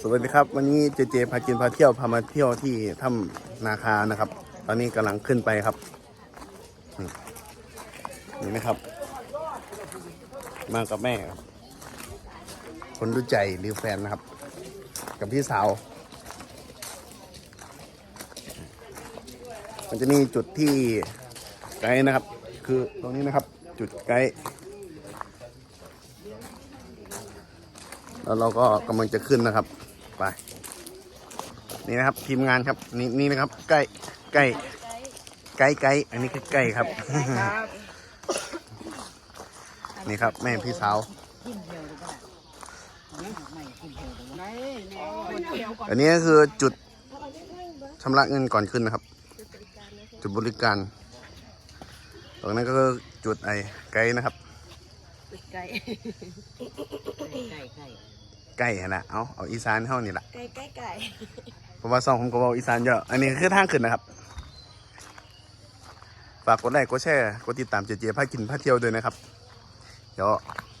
สวัสดีครับ วันนี้เจเจพากินพาเที่ยวพามาเที่ยวที่ถ้ำนาคานะครับ ตอนนี้กำลังขึ้นไปครับนี่นี่นะครับ มากับแม่ครับ คนรู้ใจหรือแฟนนะครับ กับพี่สาว มันจะมีจุดที่ไกด์นะครับ คือตรงนี้นะครับ จุดไกด์แล้วเราก็กำลังจะขึ้นนะครับ ไป นี่นะครับทีมงานครับ นี่นี่นะครับ ใกล้ใกล้ไกด์ไกด์อันนี้คือใกล้ครับ นี่ครับ แม่พี่สาว อันนี้ก็คือจุดชำระเงินก่อนขึ้นนะครับ จุดบริการ ตรงนั้นก็คือจุดไอ้ไกด์นะครับไก่ไก่ ไก่ใกล้หั่นนะเอาเอาอีสานเท่านี่แหละไก่ไก่ไก่เพราะว่าซองผมก็บอกอีสานเยอะอันนี้คือทางขึ้นนะครับ ฝากกดไลค์กดแชร์กดติดตามเจเจพากินพาเที่ยวด้วยนะครับ เดี๋ยว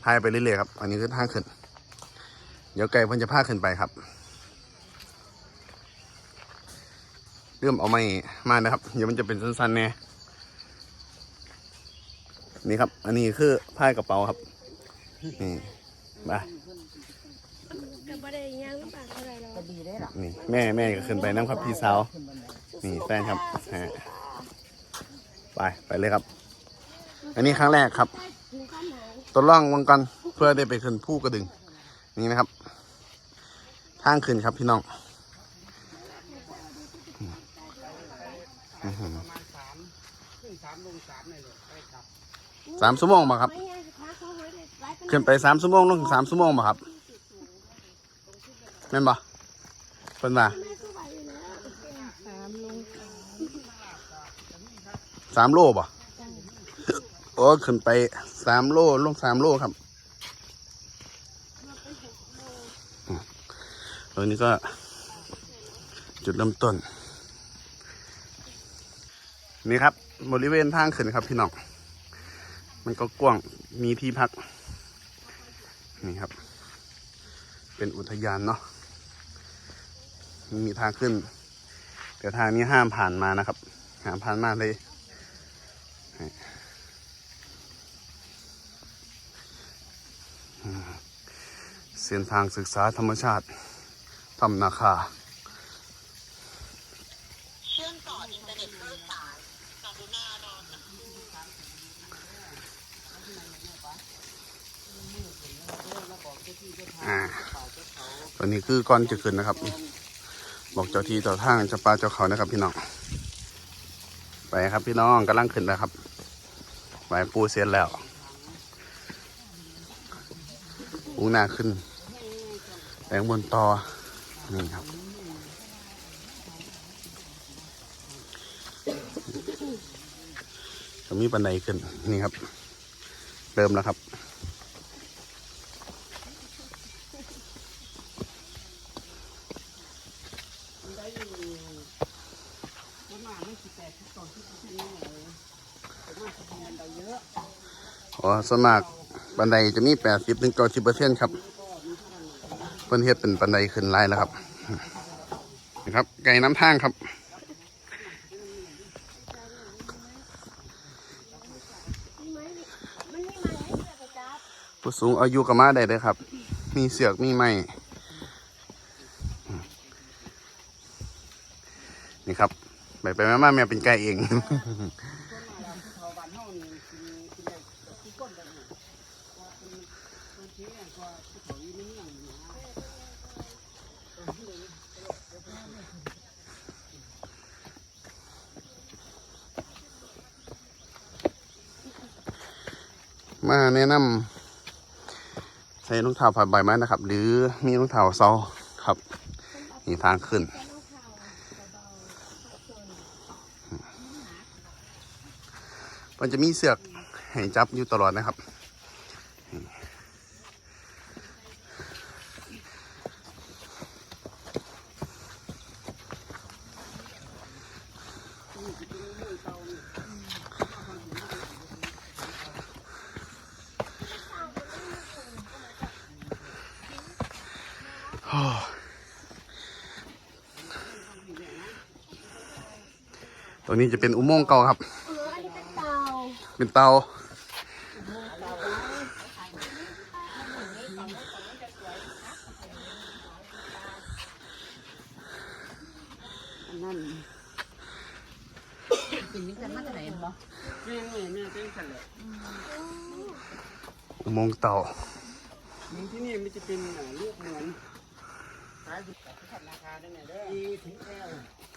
พายไปเรื่อยๆครับ อันนี้คือทางขึ้น เดี๋ยวไก่เพิ่นจะพาขึ้นไปครับ เริ่มเอาไม้มานะครับ เดี๋ยวมันจะเป็นสั้นๆแน่นี่ครับ อันนี้คือผ้ากระเป๋าครับ นี่มา กับประเด็นยังไม่ปากเท่าไหรหรอกก็ดีได้หรอนี่แม่แม่ก็ขึ้นไปน้ำครับพี่สาวนี่แฟนครับฮะไปไปเลยครับ อันนี้ครั้งแรกครับถึงข้ามหางตัวล่องวังกันเพื่อได้ไปขึ้นผู้กระดึง นี่นะครับทางขึ้นครับพี่น้องอื้อหือสามชั่วโมงมาครับไม่ง่ายสิคะเขาไว้ได้หลายเป็นขึ้นไปสามชั่วโมงลงสามชั่วโมงมาครับ แม่นบ่เป็นมาแม่ก็ไหวอยู่แล้วสามลงสามโลบ่โอ้ขึ้นไปสามโลลงสามโลครับอืมตัวนี้ก็จุดเริ่มต้น นี่ครับบริเวณทางขึ้นครับพี่น้อง มันก็กว้างมีที่พัก นี่ครับ เป็นอุทยานเนาะ มีทางขึ้น แต่ทางนี้ห้ามผ่านมานะครับ ห้ามผ่านมาเลย เส้นทางศึกษาธรรมชาติทำนาคาอ่าตอนนี้คือก่อนจะขึ้นนะครับ บอกเจ้าที่เจ้าทางเจ้าป่าเจ้าเขานะครับ พี่น้อง ไปครับพี่น้องกำลังขึ้นแล้วครับไปปูเสร็จแล้วปูหน้าขึ้นแรงบนตอนี่ครับจะมีบันไดขึ้นนี่ครับ เริ่มแล้วครับ อ๋อสมัครบันไดจะมีแปดสิบถึงเก้าสิบเปอร์เซ็นต์ครับ เพิ่นเฮ็ดเป็นบันไดขึ้นไลายแล้วครับนะครับ ไก่น้ำทางครับมีไหมมันมีไหมให้เสือกระจับ ผู้สูงอายุก็มาได้เลยครับ มีเสือกมีไม้นี่ครับ ไปไปมาแม่เป็นไก่เอง มาแนะนำใส่รองเท้าผ้าใบไม้นะครับ หรือมีรองเท้าซาครับนี่ทางขึ้นันจะมีเสือกให้จับอยู่ตลอดนะครับ ตรงนี้จะเป็นอุโมงค์เก่าครับ เป็นเตาอันนั้นเป็นยังกันมาจากไหนบ่แม่แม่แม่เป็นขันแหละอุโมงค์เตามึงที่นี่มันจะเป็นเอ่อลูกเหมือนขายถูกขัดราคาได้ไงเด้ออีถึงแก้ว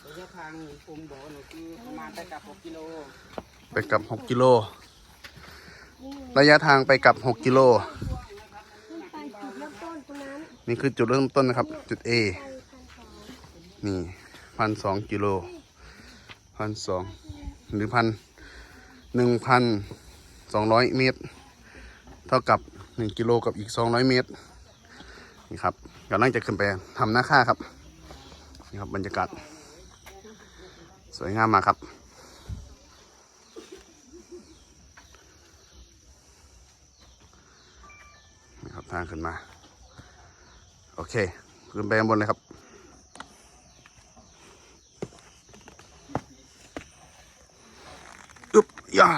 ระยะทางกลมบอกหนูคือประมาณไปกลับ6กิโล ไปกลับ6กิโล ระยะทางไปกลับ6กิโล นี่คือจุดเริ่มต้นนะครับ จุด A ไปพันสอนี่พันสองกิโลพันสองหรือพันหนึ่งพันสองร้อยเมตร เท่ากับหนึ่งกิโลกับอีกสองร้อยเมตรนี่ครับกำลังจะขึ้นไปทำหน้าค่าครับนี่ครับบรรยากาศสวยงามมากครับ นี่ครับ ทางขึ้นมา โอเค ขึ้นไปข้างบนเลยครับ อึบย่า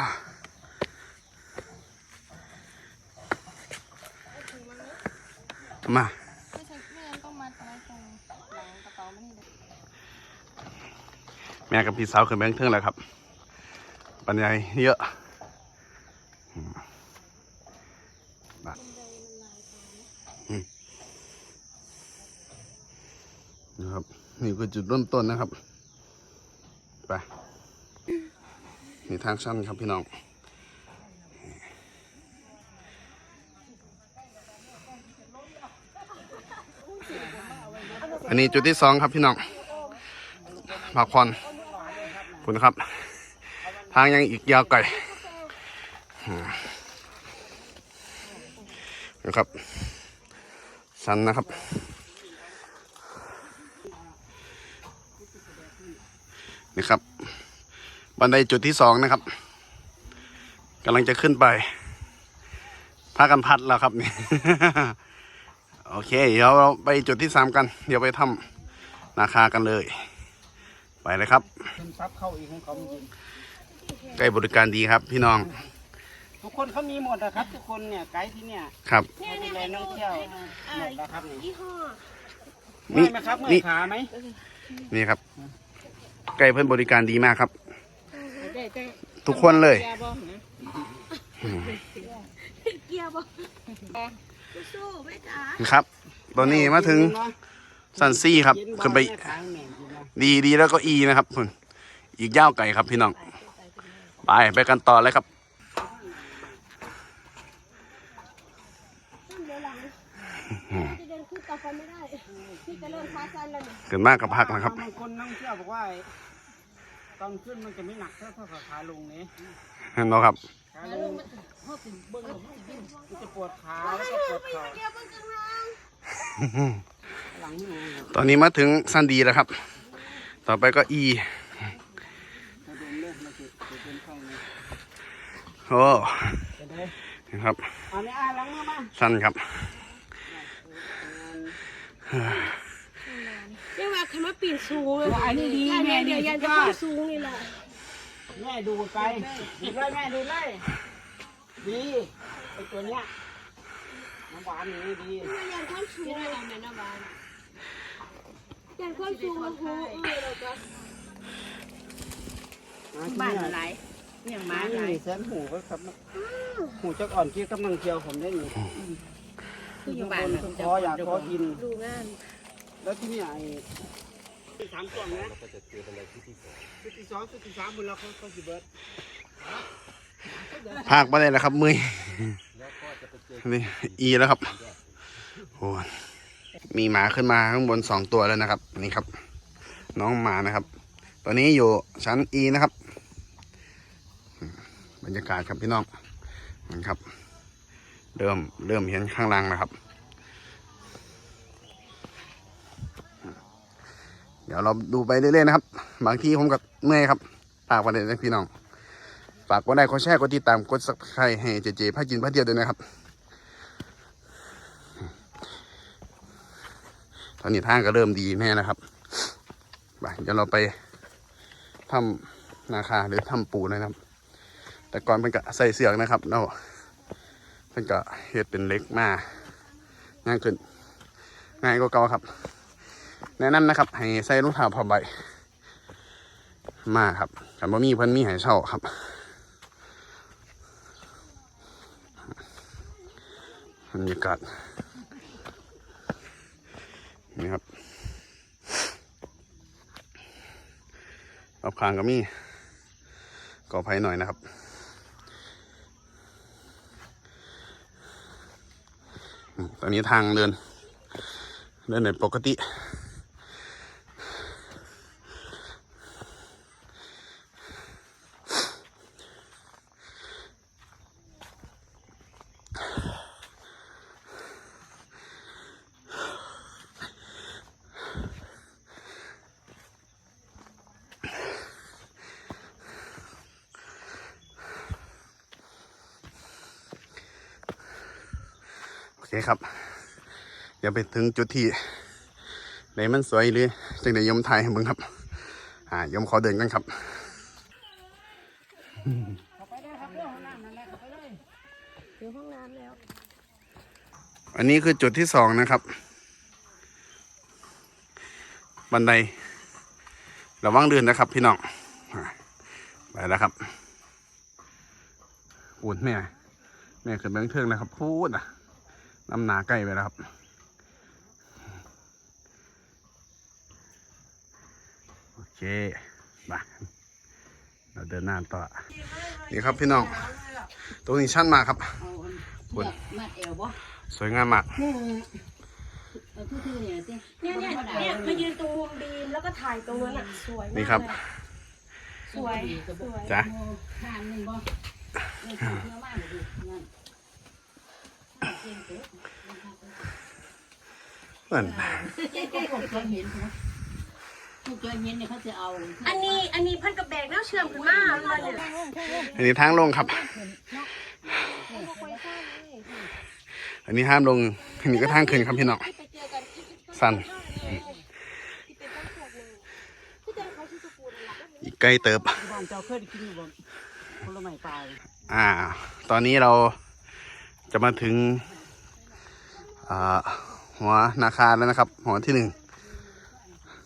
มาไม่ใช่ไม่งั้นต้องมัดไว้ตรงหลังกระเป๋ามันนี่เลยแม่กับพี่สาวขึ้นไปข้างเทิงแล้วครับบรรยายเยอะอืมมาอืมนะครับ นี่ คือจุดเริ่มต้นนะครับ ไปนี่ทางสั้นครับพี่น้องอันนี้จุดที่สองครับพี่น้องพักผ่อนคุณครับ ทางยังอีกยาวไกลนะครับสันนะครับ นี่ครับ บันไดจุดที่สองนะครับกำลังจะขึ้นไปพากันพัดแล้วครับนี่ โอเค เดี๋ยวเราไปจุดที่สามกัน เดี๋ยวไปทำนาคากันเลย ไปเลยครับเป็นซับเข้าอีกของเขาจริงใกล้บริการดีครับพี่น้อง ทุกคนเขามีหมดนะครับ ทุกคนเนี่ยไกด์ที่เนี่ยครับเขาดูแลนักท่องเที่ยวหมดแล้วครับนี่ยี่ห้อเมื่อยไหมครับเมื่อนี่ยขาไหมนี่ครับ ใกล้เพื่อนบริการดีมากครับได้ได้ทุกคนเลยแก้บ้องนะเกียร์บอกสู้ๆไม่จ๋าครับ ตอนนี้มาถึงซันซี่ครับเย็นขึ้นไปแม่ขาแม่จริงนะดีดีแล้วก็อีนะครับคุณอีกยาวไก่ครับพี่น้อง ไปไปกันต่อเลยครับ ขึ้นเดี๋ยวหลังจะเดินขึ้นต่อไปไม่ได้ พี่จะเริ่มขาสั้นแล้วเนี่ยเกินมากกับพักนะครับ บางคนนักท่องเที่ยวบอกว่าตอนขึ้นมันจะไม่หนักเท่าเท่ากับขาลงนี้เห็นไหมครับ ขาลงมันจะปวดขาแล้วก็ปวดเข่าเกียร์บนกลางทางหลังนี่ตอนนี้มาถึงซันดีแล้วครับ ต่อไปก็อีมาเดินเลือกมาจุดจุดเดินเข้านี่โอ้จะได้นะครับอันนี้อ่านหลังมามา สั้นครับ เรียกว่าคำว่าปีนสูงเลยอันนี้ดียันแม่เดี๋ดียวยันสุจะดยอขึ้ดนสูงนี่แหละแม่ดูไปดูไล่แม่ดูไล่ดีไอตัวเนี้ยน้ำหวานนี่ดียันความสูงเลยเอาแม่น้าบ้านยันความสูงของหูเออแล้วก็บ้านอะไรอย่างม้ามาหอะไรนึ่งแสนหูก็ครับหูจักอ่อนที่กำลังเคียวผมได้หนึ่ง คืออยู่บ้านคนคออยากคอกิน ดูงาน แล้วที่นี่ไอ้สามกล่องนะเราก็จะเจออะไรที่ที่สองที่สองที่สามบุญเราเขาเขาสิเบิร์ดภาคมาได้แล้วครับมือนี่อีแล้วครับโอ้ยมีหมาขึ้นมาข้างบนสองตัวแล้วนะครับ นี่ครับ น้องหมานะครับ ตอนนี้อยู่ชั้นอีนะครับอืมบรรยากาศครับพี่น้องนะครับ เริ่มเริ่มเห็นข้างล่างแล้วครับ เดี๋ยวเราดูไปเรื่อยๆนะครับ บางทีผมก็เมื่อยครับฝากประเด็นให้พี่น้อง ฝากกดไลค์กดแชร์กดติดตามกดสับสไครให้เจเจพาจินพาเดียวด้วยนะครับ ตอนนี้ทางก็เริ่มดีแน่นะครับไปเดี๋ยวเราไปทำนาคาหรือทำปูนะครับ แต่ก่อนเป็นกะใส่เสือกนะครับแล้ว เป็นกะเฮ็ดเป็นเล็กมาง่ายขึ้น ง่ายกว่าเก่าครับ แนะนำนะครับ ให้ใส่รองเท้าผ้าใบ มาครับกันบ่มีเพิ่นมีให้เช่าครับบรรยากาศนี่ครับรอบข้างก็มีก่อไฟหน่อยนะครับ อืม ตอนนี้ทางเดิน เดินในปกติ โอเคครับ เดี๋ยว ไปถึงจุดที่ไหนมันสวยหรือจังไดยมไทยให้มึงครับ อ่ายมขอเดินกันครับถึงห้องน้ำแล้วอันนี้คือจุดที่สองนะครับ บันไดระวังเดินนะครับ พี่น้องอะไปแล้วครับพูดแม่แม่ขึ้นไปข้างเทิงนะครับพูดอะน้ำหนาใกล้ไปแล้วครับ โอ เคมาเราเดินหน้าต่อนี่ครับพี่น้องตรงนี้ชั้นมากครับเอาอันคุณเลือกมาเอวบ่สวยงามมากเอาทื่อๆเนี่ยสิเนี่ยเนี่ยเนี่ยมายืนตรงมุมบีมแล้วก็ถ่ายตรงนั้นอะสวยมากนี่ครับเลยสวยสวยจ้ะข้างหนึงบ่เลือกเพื่อมาดูนั่นเก่งเด้อเหมือน เก่งก็พวกเคยเห็นนะพวกเคยเห็นเนี่ยเขาจะเอาอันนี้อันนี้พันกับแบกแล้วเชื่อมขึ้นมามันเนี่ยอันนี้ทางลงครับ อันนี้ห้ามลง อันนี้ก็ทางขึ้นครับพี่น้องที่ไปเจอกันที่สั้นที่เป็นต้นขวดหนึ่งที่เจอเขาที่สกูลหลักอีกใกล้เติบ บ้านเจ้าเคยได้กินอยู่บ่ผลไม้ปลายอ่า ตอนนี้เราจะมาถึงอ่าหัวนาคาแล้วนะครับ หัวที่หนึ่ง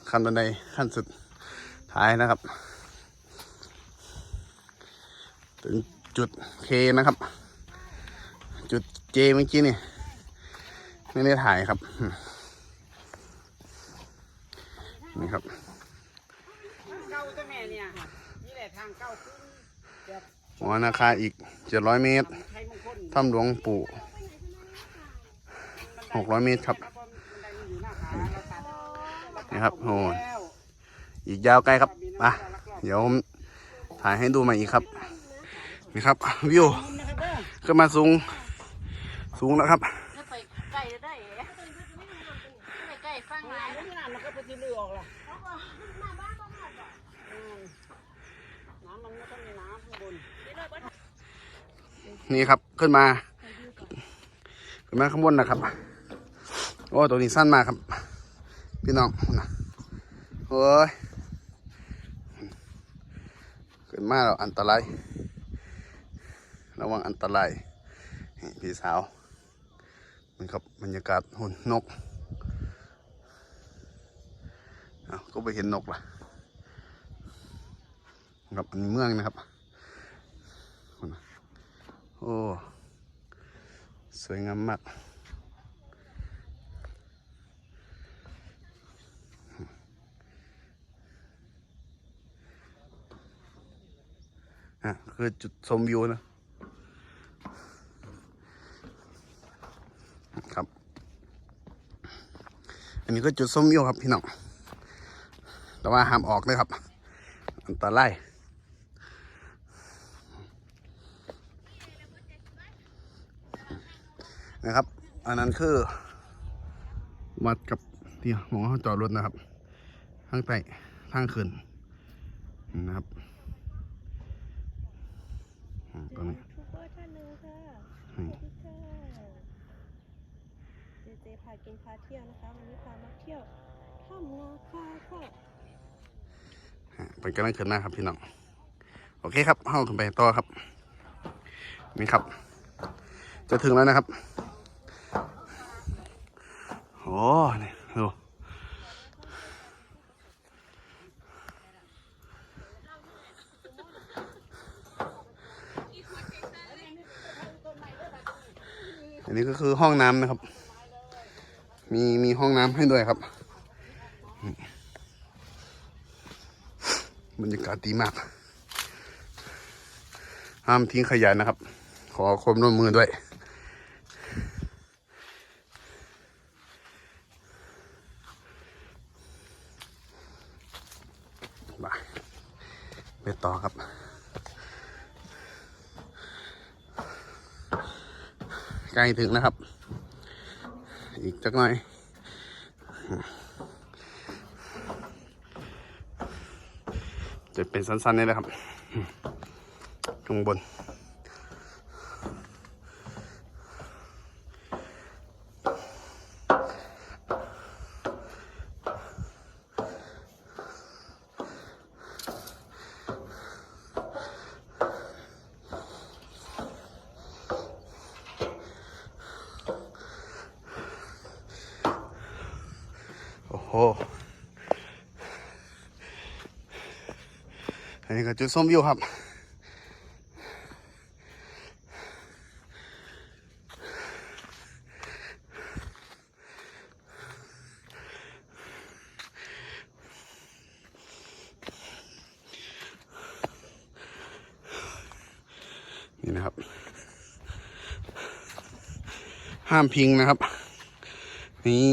ขั้นบันไดขั้นสุดท้ายนะครับ ถึงจุดเคนะครับ จุดเจเมื่อกี้นี่ไม่ได้ถ่ายครับ นี่ครับเก้าตัวแม่เนี่ยนี่แหละทางเก้าขึ้นหัวนาคาอีกเจ็ดร้อยเมตรถ้ำหลวงปู่หกร้อยเมตรครับ นไดมันอยู่หน้าขาเราตัดเราตัดนี่ครับโอ้อีกยาวไกลครับมาเดี๋ยวผมถ่ายให้ดูใหม่อีกครับ นี่ครับวิวขึ้นมาสูง สูงแล้วครับแล้วไปใกล้จะได้เหรอไปใกล้ฟังหลายน้ำมันก็ไปที่ลือออกละอืมน้ำมันไม่ต้องมีน้ำข้างบนนี่ครับขึ้นมา ขึ้นมาข้างบนนะครับ โอ้ตัวนี้สั้นมากครับ พี่น้องนะโอ้ยขึ้นมาแล้วอันตราย ระวังอันตรายพี่สาวนี่ครับบรรยากาศหุ่นนกอ้าก็ไปเห็นนกล่ะครับอันเมืองนะครับโอ้ สวยงามมาก อะคือจุดชมวิวนะ ครับ อันนี้ก็จุดชมวิวครับพี่น้อง แต่ว่าห้ามออกเลยครับ อันตรายนะครับ อันนั้นคือวัดกับที่หมองเขาจอดรถนะครับ ทางใต้ทางขึ้นนะครับอืมตรงนี้ ทูบเบอร์ท่านหนึ่งค่ะ อืม สวัสดีค่ะเจเจพากินพาเที่ยวนะคะ วันนี้พามาเที่ยวถ้ำนาคาค่ะ อะเป็น กำลังขึ้นหน้าครับพี่น้อง โอเคครับเข้าขึ้นไปต่อครับ นี่ครับ จะถึงแล้วนะครับโอ้นี่ดูอันนี้ก็คือห้องน้ำนะครับ มีมีห้องน้ำให้ด้วยครับนี่บ รยากาศดีมาก ห้ามทิ้งขยะนะครับ ขอความร่วมมือด้วยไปไปต่อครับใกล้ถึงนะครับ อีกจักหน่อย จะเป็นสั้นๆนี่แหละครับข้างบน จุดส้มวิวครับ นี่นะครับ ห้ามพิงนะครับ นี่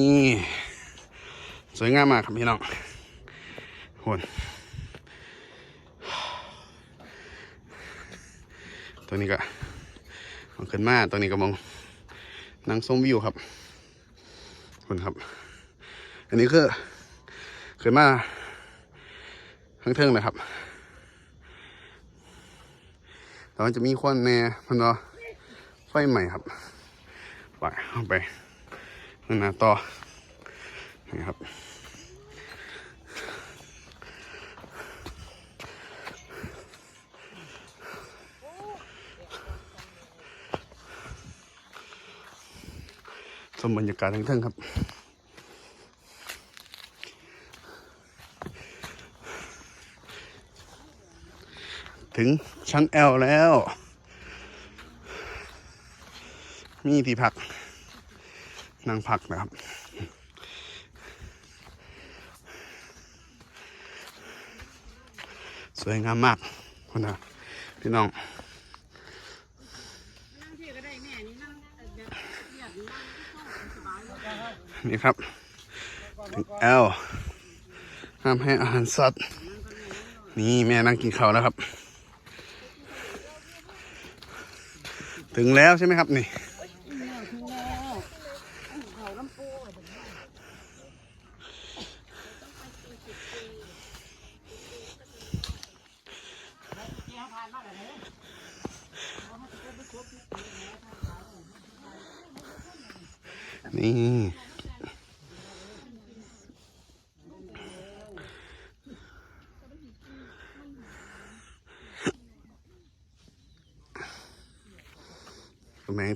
สวยงามมากครับพี่น้องโหน ตัวนี้ก็มองขึ้นมาตัวนี้ก็มองนั่งชมวิวครับคนครับ อันนี้คือขึ้นมาข้งเทิงเลยครับแต่มันจะมีควันแน่มันเนาะไฟใหม่ครับไปเอาไปข้างหน้าต่อนี่ครับ ชมบรรยากาศทั้งทั้งครับถึงชั้นแอลแล้ว มีที่พักนั่งพักนะครับ สวยงามมากคุณนะพี่น้อง นั่งที่ก็ได้แม่นี่นั่งแบบเรียบนี่นั่งสบายเลย นี่ครับ ถึงแอลห้ามให้อาหารสัตว์ นี่แม่นั่งกินข้าวแล้วครับ ถึงแล้วใช่ไหมครับนี่นี่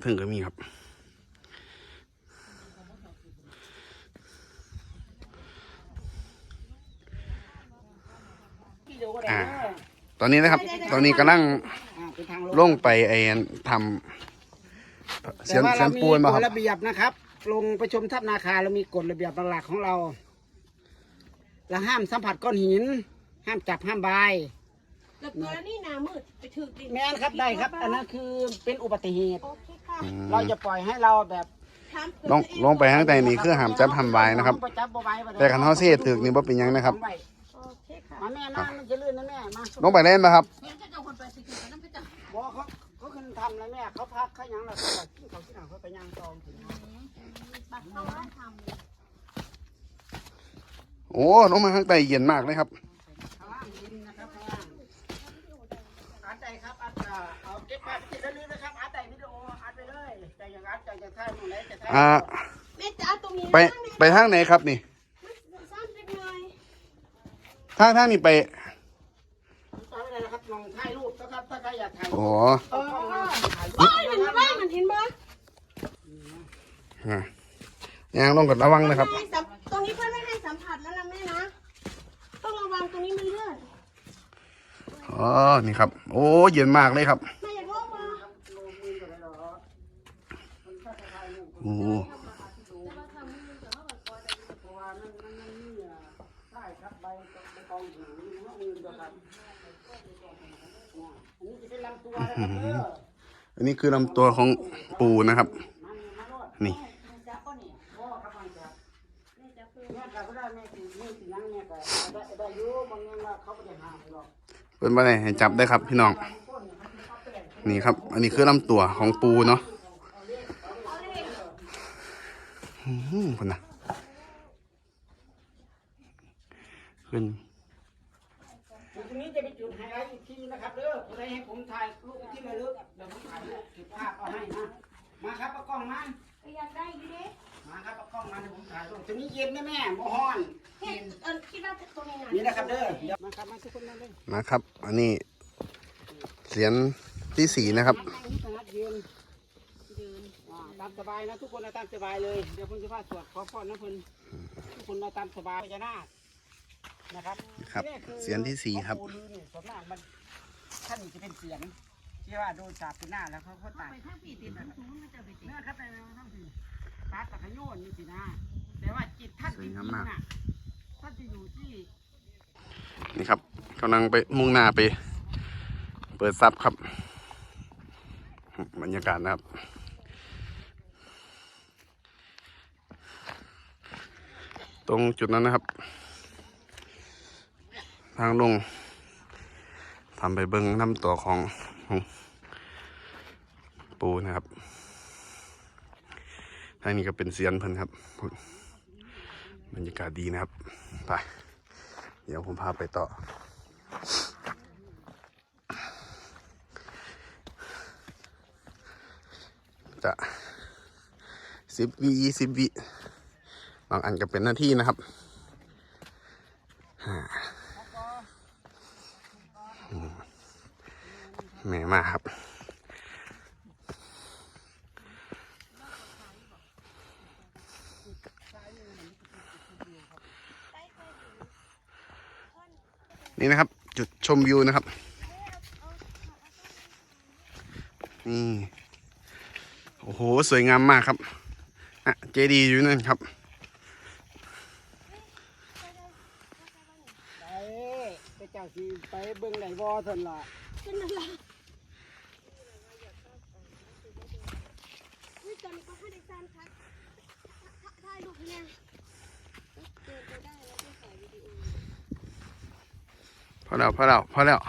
กำแพงถึงก็มีครับที่เดียวก็ได้อ่าเด้อตอนนี้นะครับ ตอนนี้กำลังอ่าเป็นทางลงลงไปไอ้ทำเสีแต่ยนว่าเสียเรานมีปูนมาคกรับฎระเบียบนะครับ ลงประชุมทัพนาคาเรามีกฎระเบียบหลักๆของเราเราห้ามสัมผัสก้อนหิน ห้ามจับห้ามบายเกิดกรณีหนามืดไปถึกดินแม่นครับได้ครับ อันนั้นคือเป็นอุบัติเหตุ โอเคค่ะ อืมเราจะปล่อยให้เราแบบถามเกิดลงตัวเลงไปข้างใต้นี่คือห้ามจับทำไว้นะครับไปจับบ่ไว้บ่ได้แต่คันเฮาเสียถึกนี่บ่เป็นหยังนะครับ โอเคค่ะมาแม่มามันจะลื่นนะแม่มาลงไปเล่นนะครับเห็นเจ้าคนไปสิคือน้ำพระเจ้าบอกเขาเขาขึ้นทำแล้วแม่เขาพักเขาหยังแล้วเขาก็กินเขาวกินหนังเขาไปย่างจองถึงนะบัตรเข้าร้านทำเลยโอ้ลงมาข้างใต้เย็นมากเลยครับ อย่างอัดใจจะถ่ายตรงไหนจะถ่ายอ่าแม่จ๋าตรงนี้ไปไปทางไหนครับนี่สั้นเล็กน้อยทางทางนี้ไปเอาไปเลยนะครับลองถ่ายรูปละถ่ายอ๋อโอ้ยมันไม่มันเห็นบ่อะยางลงกับระวังนะครับให้สัมตรงนี้เพื่อนไม่ให้สัมผัสแล้วนะแม่นะต้องระวังตรงนี้มันเลื่อนอ๋อนี่ครับ โอ้เย็นมากเลยครับ แม่อยากลงมา โอ้ใช่ครับใบใบกองหูนี่ห้องอื่นก็ครับอันนี้จะเป็นลำตัวนะครับเด้ออันนี้คือลำตัวของปูนะครับมันมารอดนี่จับก็นี่พ่อครับมันครับแม่ก็บ่ได้แม่สิแม่สิยังแม่ก็ได้ได้อยู่บางอย่างว่าเขาบ่ได้ห้ามหรอกเป็นว่าไงให้จับได้ครับพี่น้อง นี่ครับ อันนี้คือลำตัวของปูเนาะอืม คนนะขึ้นจุดตรงนี้จะเป็นจุดไฮไลท์อีกทีนะครับเด้อผู้ใดให้ผมถ่ายรูปที่ระลึกเดี๋ยวผมถ่ายรูปเก็บภาพเอาให้นะ มาครับเอากล้องมาอยากได้อยู่ดิมาครับเอากล้องมาเดี๋ยวผมถ่ายรูปตรงนี้เย็นนะแม่บ่ฮ้อน เห็นเออคิดว่าตรงนี้นะนี่นะครับเด้อเดี๋ยวมาครับมาทุกคนมาเลยนะครับ อันนี้เหรียญที่สี่นะครับ นั่งนี่สงัดยืนยืนอ่าตามสบายนะทุกคนเอาตามสบายเลย เดี๋ยวผมจะพาสวดขอพรนะเพิ่นทุกคนเอาตามสบายพญานาคนะครับครับเสียงที่สี่ครับ ของปู่ฤาษีส่วนมากมันท่านนี่จะเป็นเสียงที่ว่าโดนสาปเป็นหน้าแล้วเขาเขาตาย ไปทางปีติดสูงมันจะไปติดเนี่ยครับไปทั้งสี่ตาตะขโยนนี่สินะแต่ว่าจิตท่านจริงๆน่ะท่านจะอยู่ที่ นี่ครับกำลังไปมุ่งหน้าไป เปิดซับครับ บรรยากาศนะครับ ตรงจุดนั้นนะครับ ทางลงทำไปเบิ้งน้ำตัวขอของปูนะครับทางนี้ก็เป็นเซียนเพิ่นครับ บรรยากาศดีนะครับ ไป เดี๋ยวผมพาไปต่อ จะสิบวิยี่สิบวิ บางอันก็เป็นหน้าที่นะครับอ่าแหม่มากครับนี่นะครับ จุดชมวิวนะครับ นี่ โอ้โห สวยงามมากครับ อะ เจดีย์อยู่นั่นครับ ไปไปเจ้า สีไปเบิ่งไหนวอเท่านล่ะเป็นอะไรนี่ตอนนี้ก็ให้ได้การพักถ่ายรูปให้แน่เดินไปได้แล้วก็ถ่ายวิดีโอพอแล้วพอแล้วพอแล้ว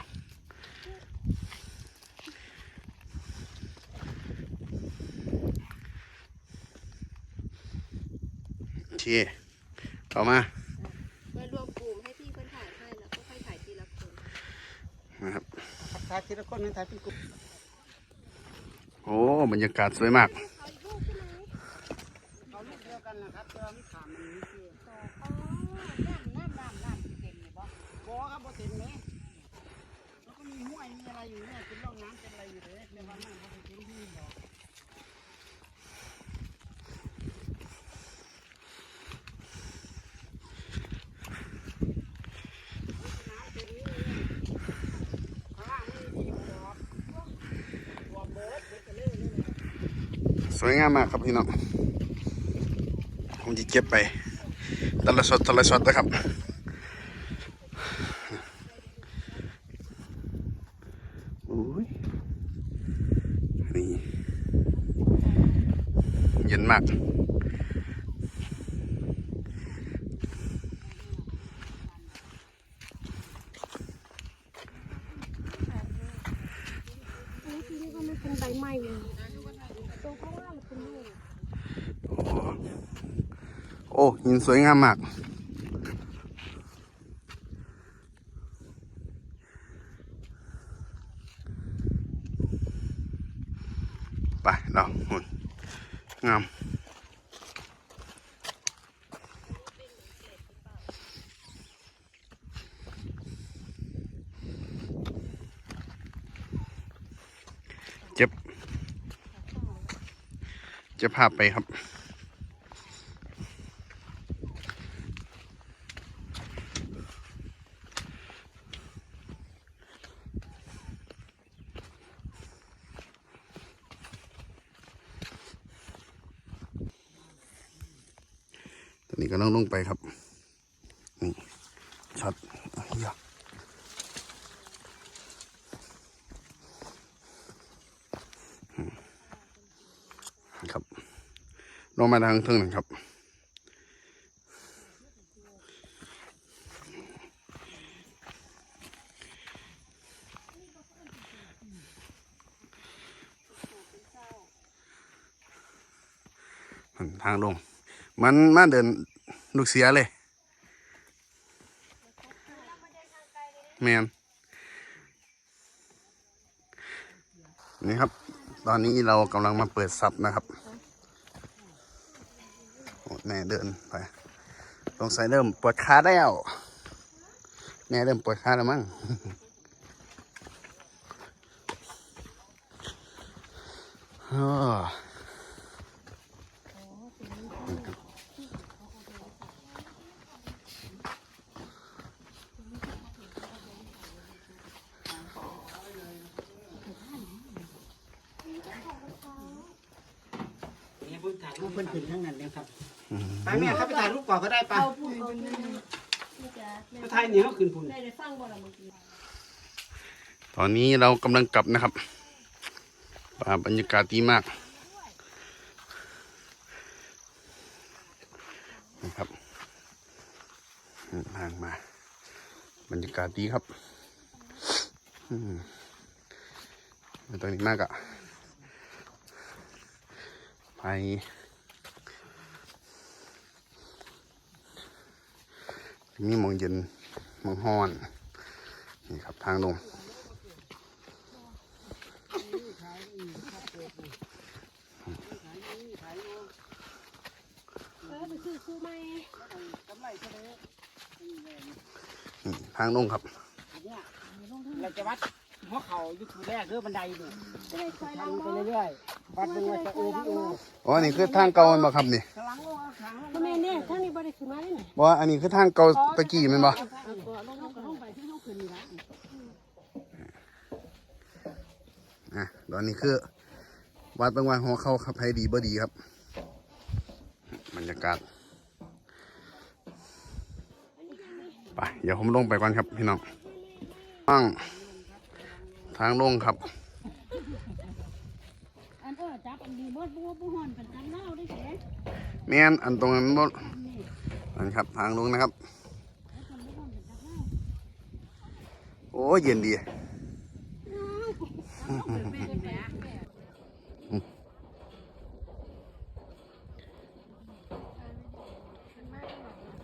โอเคต่อมา ละคนให้ถ่ายเป็นกลุ่มโอ้บรรยากาศสวยมากเอาอีกรูปใช่ไหมเอาลูกเดียวกันนะครับแต่ว่ามีขามมันนี้คืออ๋อน้ำน้ำน้ำน้ำสิเต็มนี่บ่บ่ครับบ่เต็มเลยแล้วก็มีห้วยมีอะไรอยู่เนี่ยเป็นร่องน้ำเป็นอะไรอยู่เลยแต่ว่าน้ำบ่ได้เต็มที่หรอกน้ำเต็มนี่เลยข้างล่างนี่มีบ่อบ่อเบิดเบิดไปเลยนี่แหละ สวยงามมากครับพี่น้องผมจะเก็บไปตละช็อตแต่ละช็อตนะครับโอ้ยนี่เย็นมาก สวยงามมาก ไปเราหุ่นงามจะจะพาไปครับ ไปครับนี่ช็อตอะเยครับลงมาทางเทิงหนึ่งครับทางลง มันมาเดิน ลูกเสียเลยแมนนี่ครับ ตอนนี้เรากำลังมาเปิดซับนะครับโอ้แม่เดินไปตรงสายเริ่มปวดขาแล้วแม่เริ่มปวดขาแล้วมั้ง อ้อ นี่เพิ่นถ่ายรูปเพิ่นขึ้นทั้งนั้นเลยครับ ไปแม่ครับไปถ่ายรูปก่อนก็ได้ไปเอาพูดเอานี่นี่จะไปถ่ายเหนียวขึ้นพุ่นได้ได้ฟังบ่ล่ะเมื่อกี้ตอนนี้เรากำลังกลับนะครับป่าบรรยากาศดีมากนะครับอืมทางมา บรรยากาศดีครับอืมตอนนี้มากอะไป มีหมองเย็นมองห้อน นี่ครับทางลงทางลงครับเราจะวัด หัวเข่าอยู่คือแรกเรือบันไดเนี่ยจะได้คอยทาลังงไปบ่เรื่อยๆวัดเป็นว่าจะโอพี่โออ๋อนี่คือทางเก่าแมันบ่ครับนี่ข้างหลังลงข้างหลังพ่อแม่เนี่ยทางนี้บ่ได้ขึ้นมาเลยนี่บ่ว่าอันนี้คือทางเก่าตะกี้แมันบ่เอาตัวลงลงก็ลงไปที่เฮาขึ้นนี่ล่ะอะตอนนี้คือวัดบางวันหัวเข้าครับให้ดีบ่ดีครับบรรยากาศไปเดี๋ยวผมลงไปก่อนครับพี่น้องทาง ทางลงครับ อันเออจับอันนี้บ่บ่บ่ฮ้อนเป็นจังเล่าได้แท้แม่นอันตรงนั้นบ่นั่นครับทางลงนะครับ โอ้เย็นดีเอาเป็นแม่